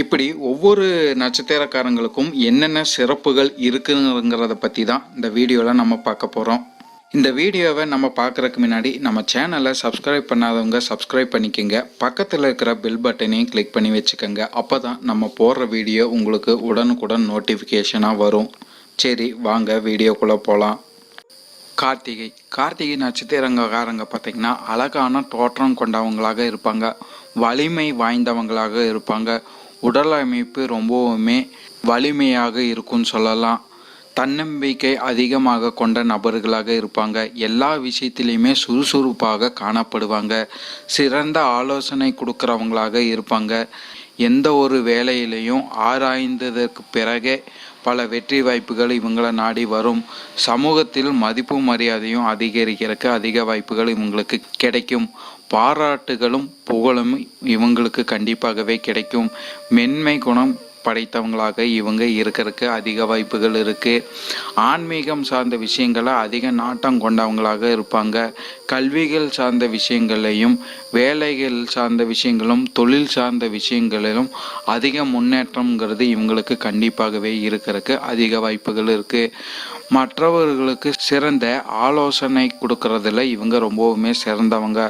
இப்படி ஒவ்வொரு நட்சத்திரக்காரங்களுக்கும் என்னென்ன சிறப்புகள் இருக்குங்கிறத பற்றி தான் இந்த வீடியோவில் நம்ம பார்க்க போகிறோம் இந்த வீடியோவை நம்ம பார்க்குறதுக்கு முன்னாடி நம்ம சேனலை சப்ஸ்கிரைப் பண்ணாதவங்க சப்ஸ்கிரைப் பண்ணிக்கோங்க. பக்கத்தில் இருக்கிற பெல் பட்டனையும் கிளிக் பண்ணி வச்சுக்கோங்க. அப்போ தான் நம்ம போடுற வீடியோ உங்களுக்கு உடனுக்குடன் நோட்டிஃபிகேஷனாக வரும். சரி வாங்க வீடியோக்குள்ளே போகலாம் கார்த்திகை. கார்த்திகை நட்சத்திரங்காரங்க பார்த்தீங்கன்னா அழகான தோற்றம் கொண்டவங்களாக இருப்பாங்க. வலிமை வாய்ந்தவங்களாக இருப்பாங்க. உடல் அமைப்பு ரொம்பவுமே வலிமையாக இருக்கும்னு சொல்லலாம். தன்னம்பிக்கை அதிகமாக கொண்ட நபர்களாக இருப்பாங்க. எல்லா விஷயத்திலையுமே சுறுசுறுப்பாக காணப்படுவாங்க. சிறந்த ஆலோசனை கொடுக்குறவங்களாக இருப்பாங்க. எந்த ஒரு வேலையிலையும் ஆராய்ந்ததற்கு பிறகே பல வெற்றி வாய்ப்புகள் இவங்களை நாடி வரும். சமூகத்தில் மதிப்பு மரியாதையும் அதிகரிக்கிறதுக்கு அதிக வாய்ப்புகள் இவங்களுக்கு கிடைக்கும். பாராட்டுகளும் புகழும் இவங்களுக்கு கண்டிப்பாகவே கிடைக்கும். மென்மை குணம் படைத்தவங்களாக இவங்க இருக்கிறதுக்கு அதிக வாய்ப்புகள் இருக்குது ஆன்மீகம் சார்ந்த விஷயங்களை அதிக நாட்டம் கொண்டவங்களாக இருப்பாங்க. கல்விகள் சார்ந்த விஷயங்களையும் வேலைகள் சார்ந்த விஷயங்களும் தொழில் சார்ந்த விஷயங்களிலும் அதிக முன்னேற்றம்ங்கிறது இவங்களுக்கு கண்டிப்பாகவே இருக்கிறதுக்கு அதிக வாய்ப்புகள் இருக்குது மற்றவர்களுக்கு சிறந்த ஆலோசனை கொடுக்கறதுல இவங்க ரொம்பவுமே சிறந்தவங்க.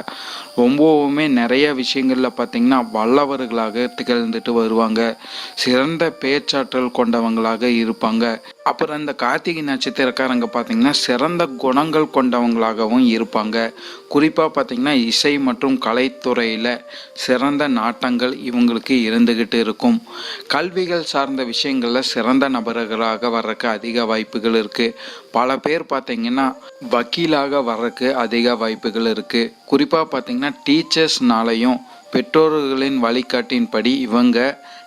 ரொம்பவுமே நிறைய விஷயங்களில் பார்த்திங்கன்னா வல்லவர்களாக திகழ்ந்துட்டு வருவாங்க. சிறந்த பேச்சாற்றல் கொண்டவங்களாக இருப்பாங்க. அப்புறம் இந்த கார்த்திகை நட்சத்திரக்காரங்க பார்த்திங்கன்னா சிறந்த குணங்கள் கொண்டவங்களாகவும் இருப்பாங்க. குறிப்பாக பார்த்திங்கன்னா இசை மற்றும் கலைத்துறையில் சிறந்த நாட்டங்கள் இவங்களுக்கு இருந்துக்கிட்டு இருக்கும். கல்விகள் சார்ந்த விஷயங்களில் சிறந்த நபர்களாக வர்றதுக்கு அதிக வாய்ப்புகள் இருக்குது பல பேர் பார்த்திங்கன்னா வக்கீலாக வர்றதுக்கு அதிக வாய்ப்புகள் இருக்குது குறிப்பாக பார்த்திங்கன்னா டீச்சர்ஸ்னாலையும் பெற்றோர்களின் வழிகாட்டின்படி இவங்க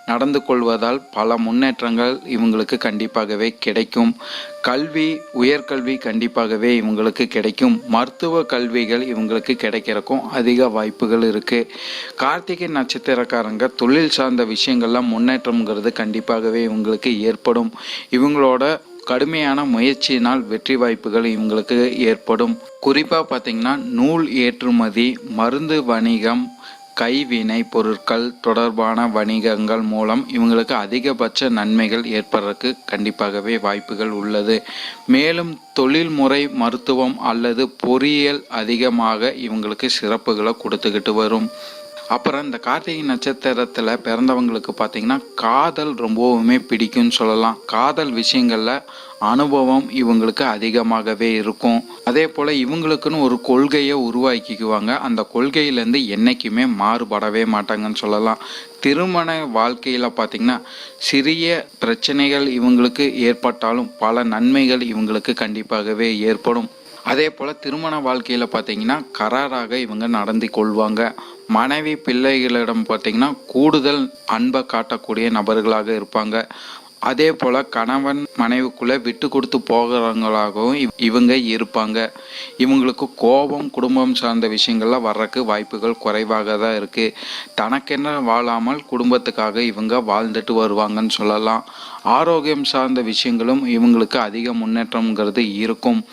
நடந்து கொள்வதால் பல முன்னேற்றங்கள் இவங்களுக்கு கண்டிப்பாகவே கிடைக்கும். கல்வி உயர்கல்வி கண்டிப்பாகவே இவங்களுக்கு கிடைக்கும். மருத்துவ கல்விகள் இவங்களுக்கு கிடைக்கிறக்கும் அதிக வாய்ப்புகள் இருக்குது கார்த்திகை நட்சத்திரக்காரங்க தொழில் சார்ந்த விஷயங்கள்லாம் முன்னேற்றம்ங்கிறது கண்டிப்பாகவே இவங்களுக்கு ஏற்படும். இவங்களோட கடுமையான முயற்சியினால் வெற்றி வாய்ப்புகள் இவங்களுக்கு ஏற்படும். குறிப்பாக பார்த்தீங்கன்னா நூல் ஏற்றுமதி மருந்து வணிகம் கைவினை பொருட்கள் தொடர்பான வணிகங்கள் மூலம் இவங்களுக்கு அதிகபட்ச நன்மைகள் ஏற்படுறதுக்கு கண்டிப்பாகவே வாய்ப்புகள் உள்ளது. மேலும் தொழில்முறை மருத்துவம் அல்லது பொறியியல் அதிகமாக இவங்களுக்கு சிறப்புகளை கொடுத்துக்கிட்டு வரும். அப்புறம் இந்த கார்த்திகை நட்சத்திரத்தில் பிறந்தவங்களுக்கு பார்த்தீங்கன்னா காதல் ரொம்பவுமே பிடிக்கும்னு சொல்லலாம். காதல் விஷயங்களில் அனுபவம் இவங்களுக்கு அதிகமாகவே இருக்கும். அதே போல் இவங்களுக்குன்னு ஒரு கொள்கையை உருவாக்கிக்குவாங்க. அந்த கொள்கையிலேருந்து என்றைக்குமே மாறுபடவே மாட்டாங்கன்னு சொல்லலாம். திருமண வாழ்க்கையில் பார்த்திங்கன்னா சிறிய பிரச்சனைகள் இவங்களுக்கு ஏற்பட்டாலும் பல நன்மைகள் இவங்களுக்கு கண்டிப்பாகவே ஏற்படும். அதே போல் திருமண வாழ்க்கையில் பார்த்தீங்கன்னா கராராக இவங்க நடந்து கொள்வாங்க. மனைவி பிள்ளைகளிடம் பார்த்தீங்கன்னா கூடுதல் அன்பை காட்டக்கூடிய நபர்களாக இருப்பாங்க. அதே போல் கணவன் மனைவிக்குள்ளே விட்டு கொடுத்து போகிறவங்களாகவும் இவ்- இவங்க இருப்பாங்க. இவங்களுக்கு கோபம் குடும்பம் சார்ந்த விஷயங்கள்லாம் வர்றதுக்கு வாய்ப்புகள் குறைவாக தான் இருக்குது தனக்கென்ன வாழாமல் குடும்பத்துக்காக இவங்க வாழ்ந்துட்டு வருவாங்கன்னு சொல்லலாம். ஆரோக்கியம் சார்ந்த விஷயங்களும் இவங்களுக்கு அதிக முன்னேற்றம்ங்கிறது இருக்கும்.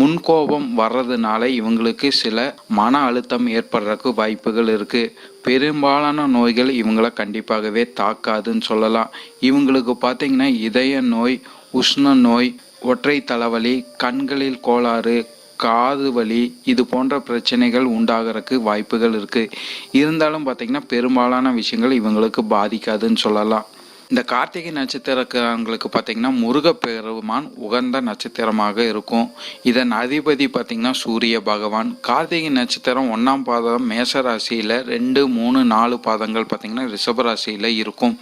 முன்கோபம் வர்றதுனால இவங்களுக்கு சில மன அழுத்தம் ஏற்படுறதுக்கு வாய்ப்புகள் இருக்குது பெரும்பாலான நோய்கள் இவங்கள கண்டிப்பாகவே தாக்காதுன்னு சொல்லலாம். இவங்களுக்கு பார்த்தீங்கன்னா இதய நோய் உஷ்ண நோய் ஒற்றை தலைவலி கண்களில் கோளாறு காது வலி இது போன்ற பிரச்சனைகள் உண்டாகிறதுக்கு வாய்ப்புகள் இருக்குது இருந்தாலும் பார்த்தீங்கன்னா பெரும்பாலான விஷயங்கள் இவங்களுக்கு பாதிக்காதுன்னு சொல்லலாம். இந்த கார்த்திகை நட்சத்திரக்காரங்களுக்கு பார்த்தீங்கன்னா முருகப்பெருமான் உகந்த நட்சத்திரமாக இருக்கும். இதன் அதிபதி பார்த்தீங்கன்னா சூரிய பகவான். கார்த்திகை நட்சத்திரம் ஒன்றாம் பாதம் மேச ராசியில் ரெண்டு மூணு நாலு பாதங்கள் பார்த்தீங்கன்னா ரிஷப ராசியில் இருக்கும்.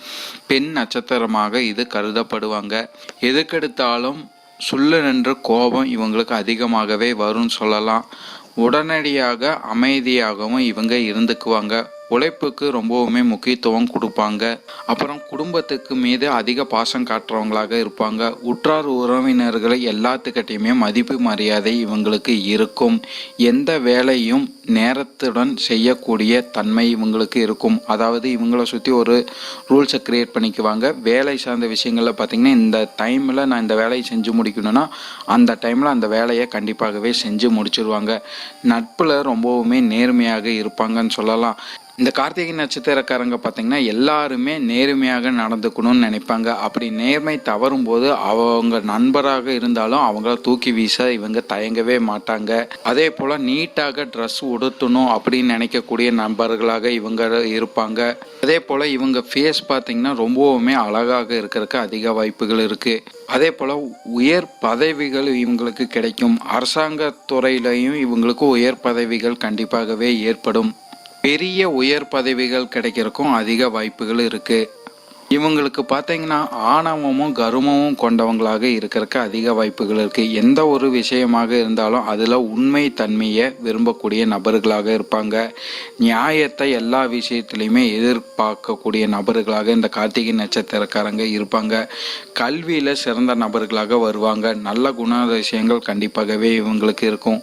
பெண் நட்சத்திரமாக இது கருதப்படுவாங்க. எதுக்கெடுத்தாலும் சுள்ளு நின்று கோபம் இவங்களுக்கு அதிகமாகவே வரும்னு சொல்லலாம். உடனடியாக அமைதியாகவும் இவங்க இருந்துக்குவாங்க. உழைப்புக்கு ரொம்பவுமே முக்கியத்துவம் கொடுப்பாங்க. அப்புறம் குடும்பத்துக்கு மீது அதிக பாசம் காட்டுறவங்களாக இருப்பாங்க. உற்றார் உறவினர்களை எல்லாத்துக்கிட்டையுமே மதிப்பு மரியாதை இவங்களுக்கு இருக்கும். எந்த வேலையும் நேரத்துடன் செய்யக்கூடிய தன்மை இவங்களுக்கு இருக்கும். அதாவது இவங்களை சுற்றி ஒரு ரூல்ஸை க்ரியேட் பண்ணிக்குவாங்க. வேலை சார்ந்த விஷயங்களில் பார்த்திங்கன்னா இந்த டைமில் நான் இந்த வேலையை செஞ்சு முடிக்கணும்னா அந்த டைமில் அந்த வேலையை கண்டிப்பாகவே செஞ்சு முடிச்சிருவாங்க. நட்பில் ரொம்பவுமே நேர்மையாக இருப்பாங்கன்னு சொல்லலாம். இந்த கார்த்திகை நட்சத்திரக்காரங்க பார்த்திங்கன்னா எல்லாருமே நேர்மையாக நடந்துக்கணும்னு நினைப்பாங்க. அப்படி நேர்மை தவறும் போது அவங்க நண்பராக இருந்தாலும் அவங்கள தூக்கி வீச இவங்க தயங்கவே மாட்டாங்க. அதே போல் நீட்டாக ட்ரெஸ் உடுத்தணும் அப்படின்னு நினைக்கக்கூடிய நண்பர்களாக இவங்க இருப்பாங்க. அதே போல் இவங்க ஃபேஸ் பார்த்தீங்கன்னா ரொம்பவுமே அழகாக இருக்கிறதுக்கு அதிக வாய்ப்புகள் இருக்குது அதே போல் உயர் பதவிகள் இவங்களுக்கு கிடைக்கும். அரசாங்க துறையிலையும் இவங்களுக்கு உயர் பதவிகள் கண்டிப்பாகவே ஏற்படும். பெரிய உயர் பதவிகள் கிடைக்கிறக்கும் அதிக வாய்ப்புகள் இருக்குது இவங்களுக்கு பார்த்தீங்கன்னா ஆணவமும் கருமமும் கொண்டவங்களாக இருக்கிறதுக்கு அதிக வாய்ப்புகள் இருக்கு. எந்த ஒரு விஷயமாக இருந்தாலும் அதில் உண்மை தன்மையை விரும்பக்கூடிய நபர்களாக இருப்பாங்க. நியாயத்தை எல்லா விஷயத்துலையுமே எதிர்பார்க்கக்கூடிய நபர்களாக இந்த கார்த்திகை நட்சத்திரக்காரங்க இருப்பாங்க. கல்வியில் சிறந்த நபர்களாக வருவாங்க. நல்ல குணாதிசயங்கள் கண்டிப்பாகவே இவங்களுக்கு இருக்கும்.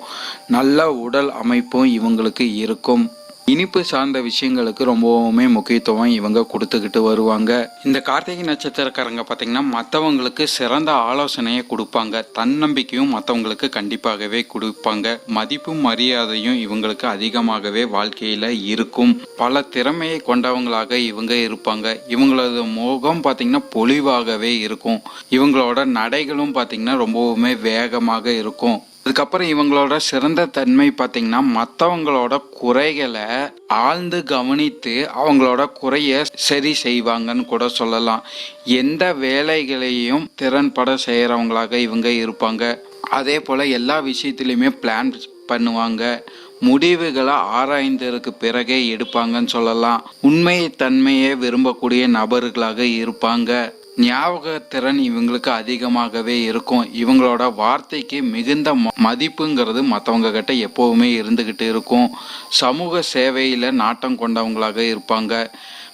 நல்ல உடல் அமைப்பும் இவங்களுக்கு இருக்கும். இனிப்பு சார்ந்த விஷயங்களுக்கு ரொம்பவுமே முக்கியத்துவம் இவங்க கொடுத்துக்கிட்டு வருவாங்க. இந்த கார்த்திகை நட்சத்திரக்காரங்க பார்த்தீங்கன்னா மற்றவங்களுக்கு சிறந்த ஆலோசனையை கொடுப்பாங்க. தன்னம்பிக்கையும் மற்றவங்களுக்கு கண்டிப்பாகவே கொடுப்பாங்க. மதிப்பும் மரியாதையும் இவங்களுக்கு அதிகமாகவே வாழ்க்கையில் இருக்கும். பல திறமையை கொண்டவங்களாக இவங்க இருப்பாங்க. இவங்களது முகம் பார்த்தீங்கன்னா பொலிவாகவே இருக்கும். இவங்களோட நடைகளும் பார்த்தீங்கன்னா ரொம்பவுமே வேகமாக இருக்கும். அதுக்கப்புறம் இவங்களோட சிறந்த தன்மை பார்த்தீங்கன்னா மற்றவங்களோட குறைகளை ஆழ்ந்து கவனித்து அவங்களோட குறைய சரி செய்வாங்கன்னு கூட சொல்லலாம். எந்த வேலைகளையும் திறன்பட செய்கிறவங்களாக இவங்க இருப்பாங்க. அதே போல் எல்லா விஷயத்துலையுமே பிளான் பண்ணுவாங்க. முடிவுகளை ஆராய்ந்ததுக்கு பிறகே எடுப்பாங்கன்னு சொல்லலாம். உண்மை தன்மையை விரும்பக்கூடிய நபர்களாக இருப்பாங்க. ஞாபகத்திறன் இவங்களுக்கு அதிகமாகவே இருக்கும். இவங்களோட வார்த்தைக்கு மிகுந்த ம- மதிப்புங்கிறது மற்றவங்க கிட்ட எப்போவுமே இருந்துக்கிட்டு இருக்கும். சமூக சேவையில் நாட்டம் கொண்டவங்களாக இருப்பாங்க.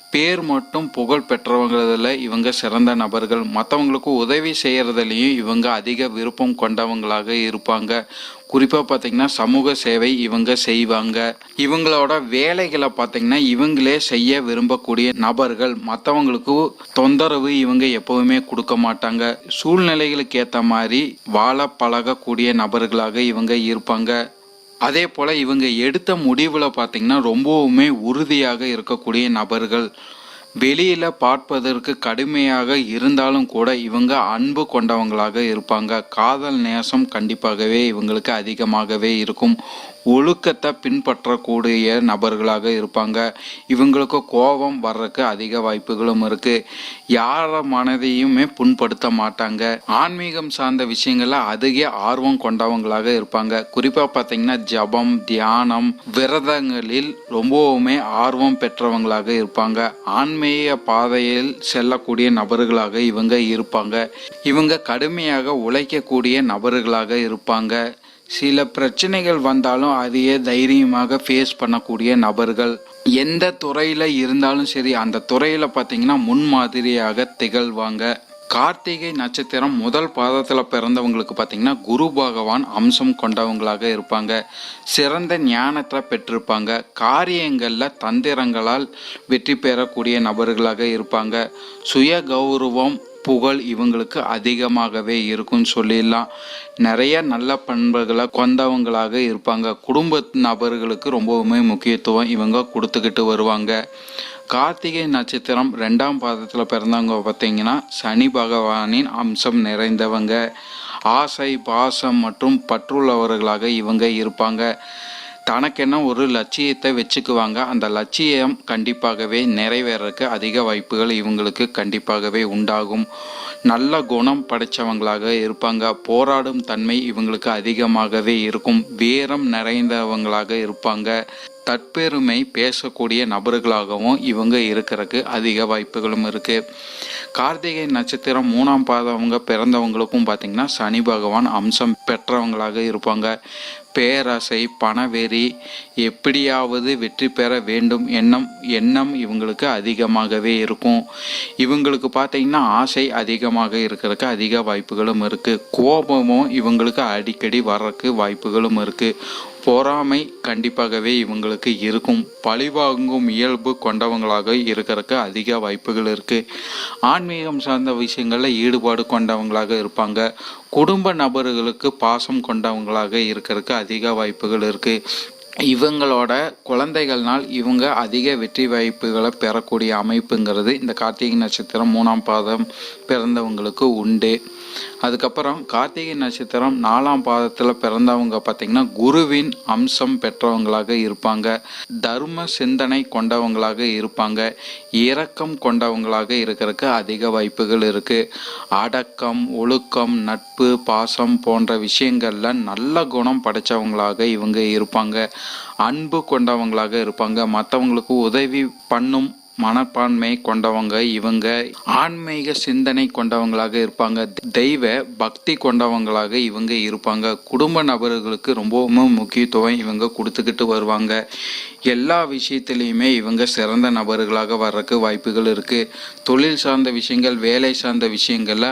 பேர் மட்டும் புகழ் பெற்றவங்கிறதுல இவங்க சிறந்த நபர்கள். மற்றவங்களுக்கு உதவி செய்கிறதுலையும் இவங்க அதிக விருப்பம் கொண்டவங்களாக இருப்பாங்க. குறிப்பாக பார்த்தீங்கன்னா சமூக சேவை இவங்க செய்வாங்க. இவங்களோட வேலைகளை பார்த்திங்கன்னா இவங்களே செய்ய விரும்பக்கூடிய நபர்கள். மற்றவங்களுக்கு தொந்தரவு இவங்க எப்போவுமே கொடுக்க மாட்டாங்க. சூழ்நிலைகளுக்கு ஏற்ற மாதிரி வாழ பழகக்கூடிய நபர்களாக இவங்க இருப்பாங்க. அதே போல் இவங்க எடுத்த முடிவில் பார்த்தீங்கன்னா ரொம்பவுமே உறுதியாக இருக்கக்கூடிய நபர்கள் வெளியில் பார்ப்பதற்கு கடுமையாக இருந்தாலும் கூட இவங்க அன்பு கொண்டவங்களாக இருப்பாங்க. காதல் நேசம் கண்டிப்பாகவே இவங்களுக்கு அதிகமாகவே இருக்கும். ஒழுக்கத்தை பின்பற்றக்கூடிய நபர்களாக இருப்பாங்க. இவங்களுக்கு கோபம் வர்றதுக்கு அதிக வாய்ப்புகளும் இருக்கு. யார மனதையுமே புண்படுத்த மாட்டாங்க. ஆன்மீகம் சார்ந்த விஷயங்கள்ல அதிக ஆர்வம் கொண்டவங்களாக இருப்பாங்க. குறிப்பா பார்த்தீங்கன்னா ஜபம் தியானம் விரதங்களில் ரொம்பவுமே ஆர்வம் பெற்றவங்களாக இருப்பாங்க. ஆன்மீக பாதையில் செல்லக்கூடிய நபர்களாக இவங்க இருப்பாங்க. இவங்க கடுமையாக உழைக்கக்கூடிய நபர்களாக இருப்பாங்க. சில பிரச்சனைகள் வந்தாலும் அதையே தைரியமாக ஃபேஸ் பண்ணக்கூடிய நபர்கள் எந்த துறையில் இருந்தாலும் சரி அந்த துறையில் பார்த்தீங்கன்னா முன்மாதிரியாக திகழ்வாங்க. கார்த்திகை நட்சத்திரம் முதல் பாதத்தில் பிறந்தவங்களுக்கு பார்த்தீங்கன்னா குரு பகவான் அம்சம் கொண்டவங்களாக இருப்பாங்க. சிறந்த ஞானத்தை பெற்றிருப்பாங்க. காரியங்களில் தந்திரங்களால் வெற்றி பெறக்கூடிய நபர்களாக இருப்பாங்க. சுய கௌரவம் புகழ் இவங்களுக்கு அதிகமாகவே இருக்கும்னு சொல்லிடலாம். நிறைய நல்ல பண்புகளை கொண்டவங்களாக இருப்பாங்க. குடும்ப நபர்களுக்கு ரொம்பவுமே முக்கியத்துவம் இவங்க கொடுத்துக்கிட்டு வருவாங்க. கார்த்திகை நட்சத்திரம் ரெண்டாம் பாதத்தில் பிறந்தவங்க பார்த்தீங்கன்னா சனி பகவானின் அம்சம் நிறைந்தவங்க. ஆசை பாசம் மற்றும் பற்றுள்ளவர்களாக இவங்க இருப்பாங்க. தனக்கென்ன ஒரு லட்சியத்தை வச்சுக்குவாங்க. அந்த லட்சியம் கண்டிப்பாகவே நிறைவேறக்கு அதிக வாய்ப்புகள் இவங்களுக்கு கண்டிப்பாகவே உண்டாகும். நல்ல குணம் படைச்சவங்களாக இருப்பாங்க. போராடும் தன்மை இவங்களுக்கு அதிகமாகவே இருக்கும். வீரம் நிறைந்தவங்களாக இருப்பாங்க. தற்பெருமை பேசக்கூடிய நபர்களாகவும் இவங்க இருக்கிறதுக்கு அதிக வாய்ப்புகளும் இருக்குது கார்த்திகை நட்சத்திரம் மூணாம் பாதவங்க பிறந்தவங்களுக்கும் பார்த்திங்கன்னா சனி பகவான் அம்சம் பெற்றவங்களாக இருப்பாங்க. பேராசை பணவெறி எப்படியாவது வெற்றி பெற வேண்டும் எண்ணம் எண்ணம் இவங்களுக்கு அதிகமாகவே இருக்கும். இவங்களுக்கு பார்த்தீங்கன்னா ஆசை அதிகமாக இருக்கிறதுக்கு அதிக வாய்ப்புகளும் இருக்குது கோபமும் இவங்களுக்கு அடிக்கடி வர்றதுக்கு வாய்ப்புகளும் இருக்குது பொறாமை கண்டிப்பாகவே இவங்களுக்கு இருக்கும். பழிவாங்கும் இயல்பு கொண்டவங்களாக இருக்கிறதுக்கு அதிக வாய்ப்புகள் இருக்குது ஆன்மீகம் சார்ந்த விஷயங்களில் ஈடுபாடு கொண்டவங்களாக இருப்பாங்க. குடும்ப நபர்களுக்கு பாசம் கொண்டவங்களாக இருக்கிறதுக்கு அதிக வாய்ப்புகள் இருக்குது இவங்களோட குழந்தைகள்னால் இவங்க அதிக வெற்றி வாய்ப்புகளை பெறக்கூடிய அமைப்புங்கிறது இந்த கார்த்திகை நட்சத்திரம் மூணாம் பாதம் பிறந்தவங்களுக்கு உண்டு. அதுக்கப்புறம் கார்த்திகை நட்சத்திரம் நாலாம் பாதத்தில் பிறந்தவங்க பார்த்திங்கன்னா குருவின் அம்சம் பெற்றவங்களாக இருப்பாங்க. தர்ம சிந்தனை கொண்டவங்களாக இருப்பாங்க. இரக்கம் கொண்டவங்களாக இருக்கிறதுக்கு அதிக வாய்ப்புகள் இருக்குது அடக்கம் ஒழுக்கம் நட்பு பாசம் போன்ற விஷயங்கள்ல நல்ல குணம் படைச்சவங்களாக இவங்க இருப்பாங்க. அன்பு கொண்டவங்களாக இருப்பாங்க. மற்றவங்களுக்கு உதவி பண்ணும் மனப்பான்மை கொண்டவங்க இவங்க ஆன்மீக சிந்தனை கொண்டவங்களாக இருப்பாங்க தெய்வ பக்தி கொண்டவங்களாக இவங்க இருப்பாங்க. குடும்ப நபர்களுக்கு ரொம்பவும் முக்கியத்துவம் இவங்க கொடுத்துக்கிட்டு வருவாங்க. எல்லா விஷயத்துலையுமே இவங்க சிறந்த நபர்களாக வர்றதுக்கு வாய்ப்புகள் இருக்குது தொழில் சார்ந்த விஷயங்கள் வேலை சார்ந்த விஷயங்களில்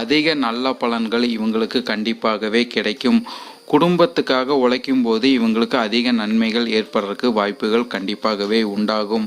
அதிக நல்ல பலன்கள் இவங்களுக்கு கண்டிப்பாகவே கிடைக்கும். குடும்பத்துக்காக உழைக்கும் போது இவங்களுக்கு அதிக நன்மைகள் ஏற்படுறதுக்கு வாய்ப்புகள் கண்டிப்பாகவே உண்டாகும்.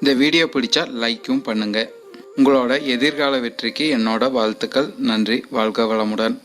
இந்த வீடியோ பிடிச்சா லைக்கும் பண்ணுங்கள் உங்களோட எதிர்கால வெற்றிக்கு என்னோட வாழ்த்துக்கள். நன்றி. வாழ்க வளமுடன்.